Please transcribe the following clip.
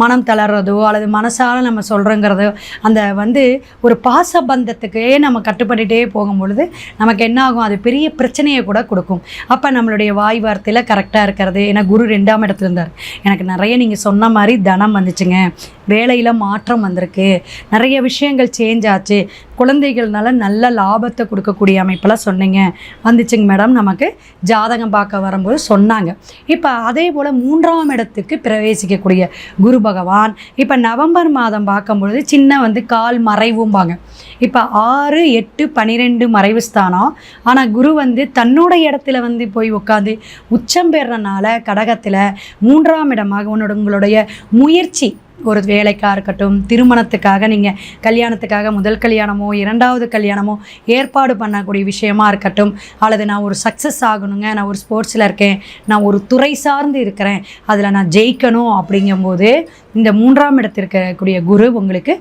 மனம் தளர்றதோ அல்லது மனசால நம்ம சொல்கிறோங்கிறதோ அந்த வந்து ஒரு பாசபந்தத்துக்கே நம்ம கட்டுப்பட்டுட்டே போகும் பொழுது நமக்கு என்ன ஆகும் அது பெரிய பிரச்சனையை கூட கொடுக்கும். அப்போ நம்மளுடைய வாய் வார்த்தையில் கரெக்டாக இருக்கிறது. ஏன்னா குரு ரெண்டாம் இடத்துல இருந்தார். எனக்கு நிறைய நீங்கள் சொன்ன மாதிரி தனம் வந்துச்சுங்க. வேலையில் மாற்றம் வந்திருக்கு. நிறைய விஷயங்கள் சேஞ்ச் ஆச்சு. குழந்தைகள்னால நல்ல லாபத்தை கொடுக்கக்கூடிய அமைப்பெல்லாம் சொன்னீங்க. வந்துச்சுங்க மேடம் நமக்கு ஜாதகம் பார்க்க வரும்போது சொன்னாங்க. இப்போ அதே போல் மூன்றாம் இடத்துக்கு பிரவேசிக்கக்கூடிய குரு பகவான் இப்போ நவம்பர் மாதம் பார்க்கும்பொழுது சின்ன வந்து கால் மறைவும்பாங்க. இப்போ ஆறு எட்டு பனிரெண்டு மறைவு ஸ்தானம். ஆனால் குரு வந்து தன்னோட இடத்துல வந்து போய் உட்காந்து உச்சம் பெறனால கடகத்தில் மூன்றாம் இடமாக உன்னோட உங்களுடைய முயற்சி ஒரு வேலைக்காக இருக்கட்டும் திருமணத்துக்காக நீங்கள் கல்யாணத்துக்காக முதல் கல்யாணமோ இரண்டாவது கல்யாணமோ ஏற்பாடு பண்ணக்கூடிய விஷயமா இருக்கட்டும் அல்லது நான் ஒரு சக்ஸஸ் ஆகணுங்க நான் ஒரு ஸ்போர்ட்ஸில் இருக்கேன் நான் ஒரு துறை சார்ந்து இருக்கிறேன் அதில் நான் ஜெயிக்கணும் அப்படிங்கும்போது இந்த மூன்றாம் இடத்திற்கு இருக்கக்கூடிய குரு உங்களுக்கு